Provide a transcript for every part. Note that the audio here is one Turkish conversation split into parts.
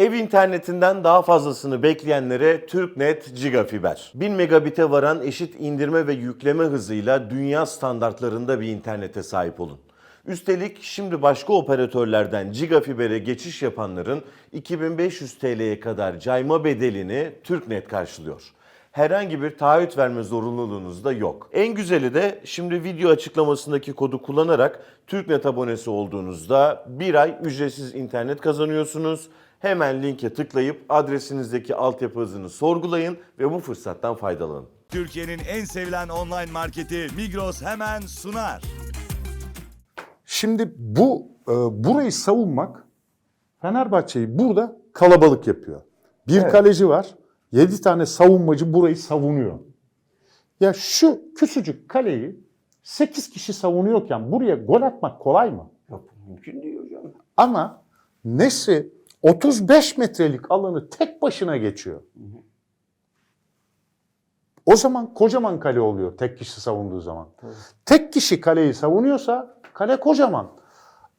Ev internetinden daha fazlasını bekleyenlere TürkNet Gigafiber. 1000 megabite varan eşit indirme ve yükleme hızıyla dünya standartlarında bir internete sahip olun. Üstelik şimdi başka operatörlerden Gigafiber'e geçiş yapanların 2500 TL'ye kadar cayma bedelini TürkNet karşılıyor. Herhangi bir taahhüt verme zorunluluğunuz da yok. En güzeli de şimdi video açıklamasındaki kodu kullanarak TürkNet abonesi olduğunuzda bir ay ücretsiz internet kazanıyorsunuz. Hemen linke tıklayıp adresinizdeki altyapı hızını sorgulayın ve bu fırsattan faydalanın. Türkiye'nin en sevilen online marketi Migros hemen sunar. Şimdi bu e, burayı savunmak Fenerbahçe'yi burada kalabalık yapıyor. Bir kaleci var. 7 tane savunmacı burayı savunuyor. Ya şu küçücük kaleyi 8 kişi savunuyorken buraya gol atmak kolay mı? Yok mümkün değil hocam. Ama Nesri 35 metrelik alanı tek başına geçiyor. O zaman kocaman kale oluyor tek kişi savunduğu zaman. Tek kişi kaleyi savunuyorsa kale kocaman.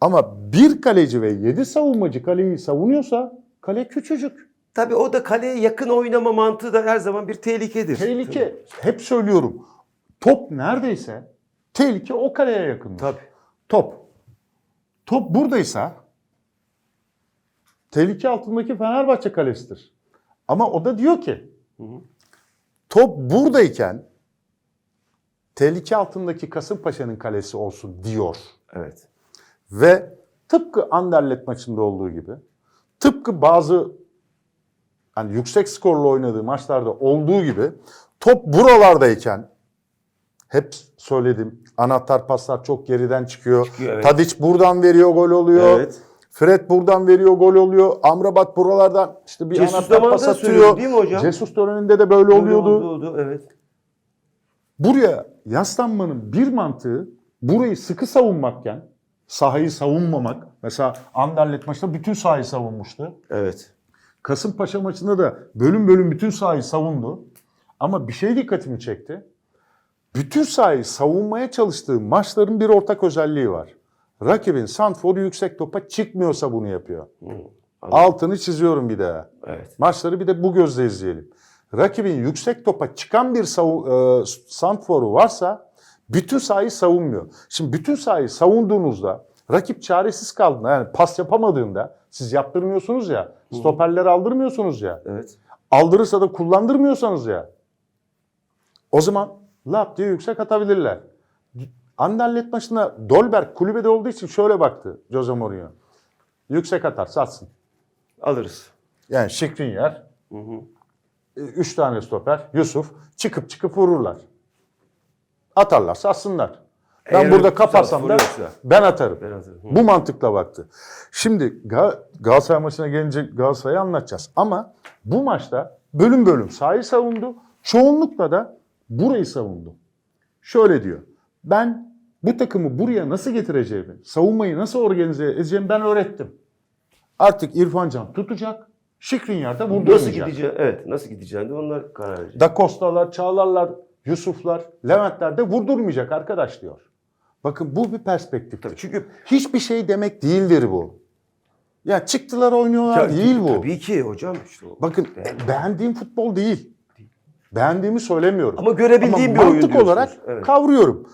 Ama bir kaleci ve 7 savunmacı kaleyi savunuyorsa kale küçücük. Tabii o da kaleye yakın oynama mantığı da her zaman bir tehlikedir. Tehlike hep söylüyorum. Top neredeyse tehlike o kaleye yakın. Tabii. Top. Top buradaysa tehlike altındaki Fenerbahçe kalesidir. Ama o da diyor ki top buradayken tehlike altındaki Kasımpaşa'nın kalesi olsun diyor. Evet. Ve tıpkı Anderlet maçında olduğu gibi tıpkı bazı hani yüksek skorlu oynadığı maçlarda olduğu gibi top buralardayken hep söyledim anahtar paslar çok geriden çıkıyor. Çıkıyor, evet. Tadic buradan veriyor gol oluyor. Evet. Fred buradan veriyor gol oluyor. Amrabat buralardan işte bir Jesus anahtar pas atıyor. değil mi hocam? Jesus döneminde de böyle Böyle oluyordu. oldu, oldu, evet. Buraya yaslanmanın bir mantığı burayı sıkı savunmakken sahayı savunmamak. Mesela Anderlet maçında bütün sahayı savunmuştu. Evet. Kasımpaşa maçında da bölüm bölüm bütün sahayı savundu. Ama bir şey dikkatimi çekti. Bütün sahayı savunmaya çalıştığı maçların bir ortak özelliği var. Rakibin sanforu yüksek topa çıkmıyorsa bunu yapıyor. Altını çiziyorum bir daha. Evet. Maçları bir de bu gözle izleyelim. Rakibin yüksek topa çıkan bir e, santforu varsa bütün sahayı savunmuyor. Şimdi bütün sahayı savunduğunuzda rakip çaresiz kaldığında yani pas yapamadığında siz yaptırmıyorsunuz ya stoperleri aldırmıyorsunuz ya Evet. aldırırsa da kullandırmıyorsanız ya o zaman lap diye yüksek atabilirler. Anderlet maçında Dolberg kulübede olduğu için şöyle baktı Jose Mourinho. Yüksek atarsa atsın. Alırız. Yani Şikrinyar, e, üç tane stoper, Yusuf çıkıp çıkıp vururlar. Atarlarsa atsınlar. Ben Eğer burada kaparsam da ben atarım. Ben atarım. Bu mantıkla baktı. Şimdi Ga- Galatasaray maçına gelince Galatasaray'ı anlatacağız. Ama bu maçta bölüm bölüm sahayı savundu. Çoğunlukla da burayı savundu. Şöyle diyor. Ben bu takımı buraya nasıl getireceğimi, savunmayı nasıl organize edeceğimi ben öğrettim. Artık İrfan Can tutacak. Şikrinyar da Nasıl vurdurmayacak. gideceği, evet nasıl gideceğini de onlar karar verecek. Da Costa'lar, Çağlarlar, Yusuflar, Leventler de vurdurmayacak arkadaş diyor. Bakın bu bir perspektif. Tabii çünkü Hiçbir şey demek değildir bu. Ya çıktılar oynuyorlar Ya, değil bu. Tabii ki hocam işte o. Bakın Yani- beğendiğim futbol değil. Beğendiğimi söylemiyorum. Ama görebildiğim Ama bir oyun diyorsunuz. olarak Evet. kavruyorum.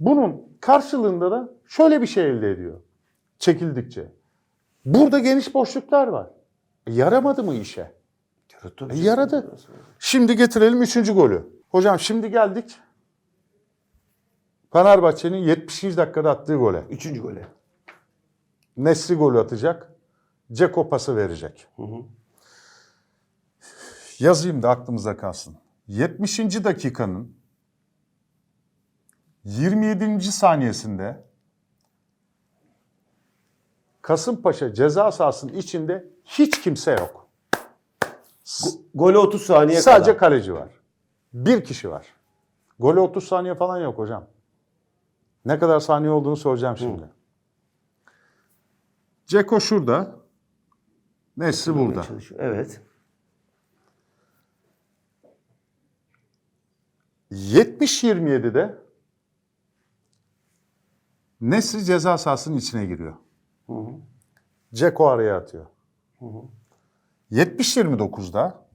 Bunun karşılığında da şöyle bir şey elde ediyor. Çekildikçe. Burada geniş boşluklar var. E, yaramadı mı işe? Tabii. E, yaradı. Şimdi getirelim üçüncü golü. Hocam şimdi geldik. Fenerbahçe'nin 70. dakikada attığı gole. Üçüncü gole. Nesri golü atacak. Ceko pası verecek. Yazayım da aklımıza kalsın. 70. dakikanın 27. saniyesinde Kasımpaşa ceza sahasının içinde hiç kimse yok. Gole 30 saniye Sadece kala. kaleci var. Bir kişi var. Gole 30 saniye falan yok hocam. Ne kadar saniye olduğunu soracağım şimdi. Ceko şurada. Nesri burada. Çalışıyor. Evet. 70-27'de Nesri ceza sahasının içine giriyor. Ceko araya atıyor. 70-29'da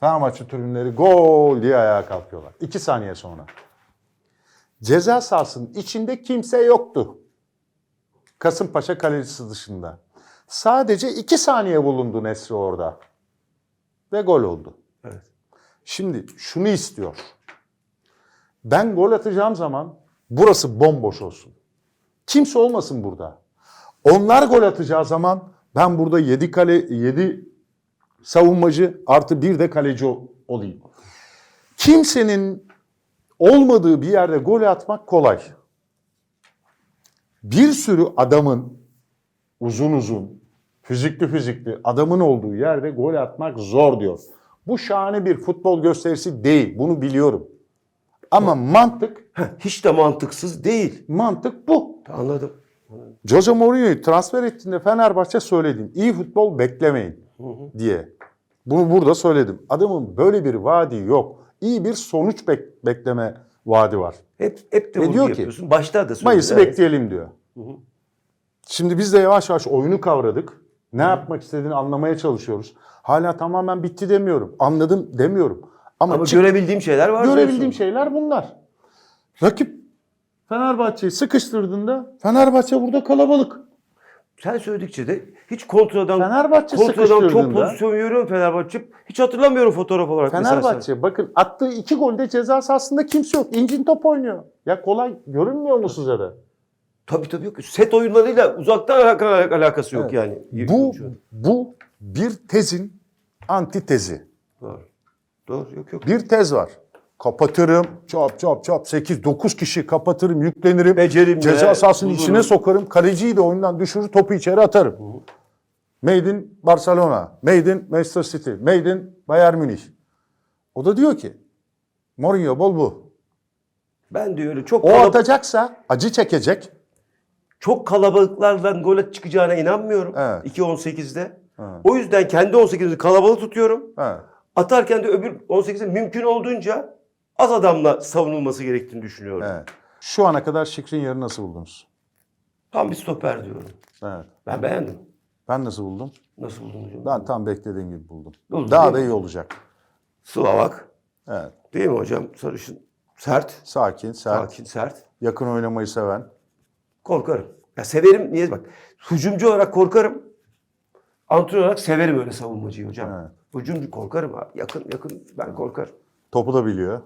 Fenerbahçe tribünleri gol diye ayağa kalkıyorlar. 2 saniye sonra. Ceza sahasının içinde kimse yoktu. Kasımpaşa kalecisi dışında. Sadece 2 saniye bulundu Nesri orada. Ve gol oldu. Evet. Şimdi şunu istiyor. Ben gol atacağım zaman burası bomboş olsun. Kimse olmasın burada. Onlar gol atacağı zaman ben burada 7 kale 7 savunmacı artı bir de kaleci ol- olayım. Kimsenin olmadığı bir yerde gol atmak kolay. Bir sürü adamın uzun uzun, fizikli fizikli adamın olduğu yerde gol atmak zor diyor. Bu şahane bir futbol gösterisi değil. Bunu biliyorum. Ama mantık, Hiç de mantıksız değil. mantık bu. Anladım. Jose Mourinho'yu transfer ettiğinde Fenerbahçe söyledim. İyi futbol beklemeyin diye. Bunu burada söyledim. Adamın böyle bir vaadi yok. İyi bir sonuç bek- bekleme vaadi var. Hep, hep de Ve bunu diyor ki, yapıyorsun. Başta da söyledin. Mayıs'ı evet. bekleyelim diyor. Şimdi biz de yavaş yavaş oyunu kavradık. Ne yapmak istediğini anlamaya çalışıyoruz. Hala tamamen bitti demiyorum. Anladım demiyorum. Ama, Ama çık- görebildiğim şeyler var görebildiğim diyorsun. şeyler bunlar. Rakip Fenerbahçe'yi sıkıştırdığında Fenerbahçe burada kalabalık. Sen söyledikçe de hiç kontradan Fenerbahçe kontradan çok sıkıştırdığında pozisyon görüyorum Fenerbahçe. Hiç hatırlamıyorum fotoğraf olarak. mesela Fenerbahçe bakın attığı iki golde ceza sahasında kimse yok. İncin top oynuyor. Ya kolay görünmüyor mu size de? Tabii tabii yok. Set oyunlarıyla uzaktan alaka- alakası yok yani. Bu bu bir tezin antitezi. Doğru. Doğru yok yok. Bir tez var. Kapatırım. Çap çap çap 8 9 kişi kapatırım, yüklenirim. Becerim Ceza sahasının bulurum. içine sokarım. Kaleciyi de oyundan düşürür, topu içeri atarım. Made in Barcelona, Made in Manchester City, Made in Bayern Münih. O da diyor ki Mourinho bol bu. Ben de öyle çok O kalab- atacaksa acı çekecek. çok kalabalıklardan gol çıkacağına inanmıyorum. Evet. 2-18'de. O yüzden kendi 18'imizi kalabalık tutuyorum. Ha. Atarken de öbür 18'de mümkün olduğunca az adamla savunulması gerektiğini düşünüyorum. Evet. Şu ana kadar Şikrin nasıl buldunuz? Tam bir stoper diyorum. Evet. Ben beğendim. Ben nasıl buldum? Nasıl buldun hocam? Ben tam beklediğim gibi buldum. Buldun, Daha da iyi olacak. Slovak. Evet. Değil mi hocam? Sarışın. Sert. Sakin, sert, Sakin, sert. yakın oynamayı seven. Korkarım. Ya severim. Niye? Bak. Hücumcu olarak korkarım. Antrenör olarak severim öyle savunmacıyı hocam. Evet. Korkarım abi. Yakın yakın ben korkarım. Topu da biliyor.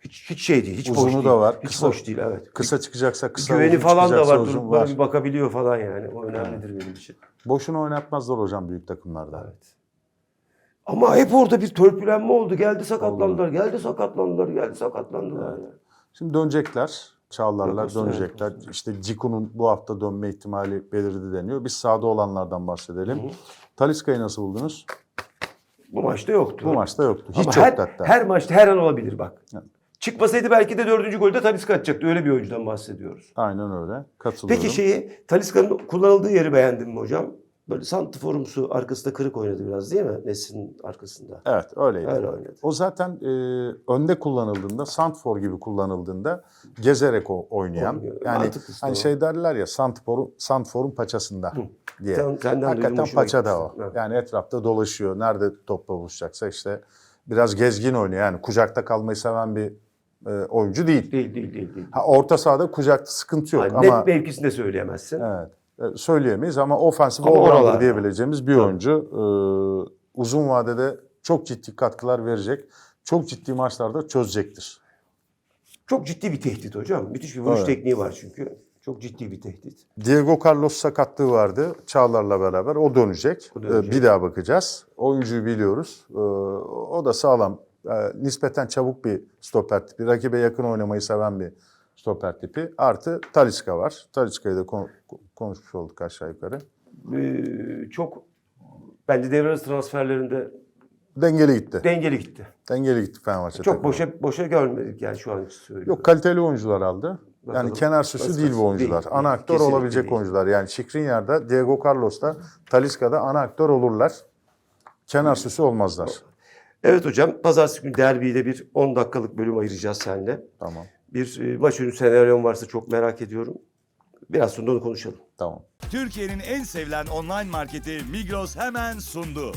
Hiç hiç şey değil. Hiç Uzunu boş değil. da var. Hiç Kısa- boş değil evet. Kısa çıkacaksa kısa, Güveni falan da var. Durup bana bir bakabiliyor falan yani. O önemlidir benim için. Boşuna oynatmazlar hocam büyük takımlarda. Evet. Ama hep orada bir törpülenme oldu. Geldi sakatlandılar. Geldi sakatlandılar. Geldi sakatlandılar. yani. Şimdi dönecekler. Çağlarlar dönecekler. evet, İşte Ciku'nun bu hafta dönme ihtimali belirdi deniyor. Biz sahada olanlardan bahsedelim. Taliska'yı nasıl buldunuz? Bu maçta yoktu. Bu maçta yoktu. Hiç Ama yoktu her, hatta. her maçta her an olabilir bak. Evet. Çıkmasaydı belki de dördüncü golde Talisca atacaktı. Öyle bir oyuncudan bahsediyoruz. Aynen öyle. Katılıyorum. Peki şeyi Talisca'nın kullanıldığı yeri beğendin mi hocam? Böyle santiforumsu arkasında kırık oynadı biraz değil mi? Nesin arkasında. Evet öyleydi. Öyle oynadı. O zaten e, önde kullanıldığında, Santfor gibi kullanıldığında gezerek o oynayan. Oynuyor. Yani Mantıklısı hani şey derler ya Santfor'un Santfor'un paçasında diye. Sen- senden Hakikaten hoşuma paçada o. Evet. Yani etrafta dolaşıyor. Nerede topla buluşacaksa işte biraz gezgin oynuyor. Yani kucakta kalmayı seven bir e, oyuncu değil. Değil değil değil. değil. Ha, orta sahada kucakta sıkıntı yok Yani ama Net mevkisinde söyleyemezsin. evet, söyleyemeyiz ama all-rounder oralarda. diyebileceğimiz bir oyuncu. E, uzun vadede çok ciddi katkılar verecek. Çok ciddi maçlarda çözecektir. Çok ciddi bir tehdit hocam. Müthiş bir vuruş Evet. tekniği var çünkü. Çok ciddi bir tehdit. Diego Carlos sakatlığı vardı Çağlar'la beraber. O dönecek. O dönecek. Ee, Bir daha bakacağız. Oyuncuyu biliyoruz. Ee, O da sağlam. Ee, Nispeten çabuk bir stoper tipi. Rakibe yakın oynamayı seven bir stoper tipi. Artı Talisca var. Talisca'yı da kon- konuşmuş olduk aşağı yukarı. Ee, çok bence devre arası transferlerinde Dengeli gitti. dengeli gitti. Dengeli gitti Fenerbahçe Çok takımı. boşa boşa görmedik yani şu an söylüyorum. Yok kaliteli oyuncular aldı. Bakalım. Yani kenar süsü değil bu oyuncular. değil, ana değil. aktör Kesinlikle olabilecek değil. oyuncular. Yani Şikrinyar'da, Diego Carlos'ta, Talisca'da ana aktör olurlar. Kenar süsü olmazlar. Evet hocam pazartesi günü derbiyle bir 10 dakikalık bölüm ayıracağız seninle. Tamam. Bir e, maç önü senaryon varsa çok merak ediyorum. Biraz sonra onu konuşalım. Tamam. Türkiye'nin en sevilen online marketi Migros hemen sundu.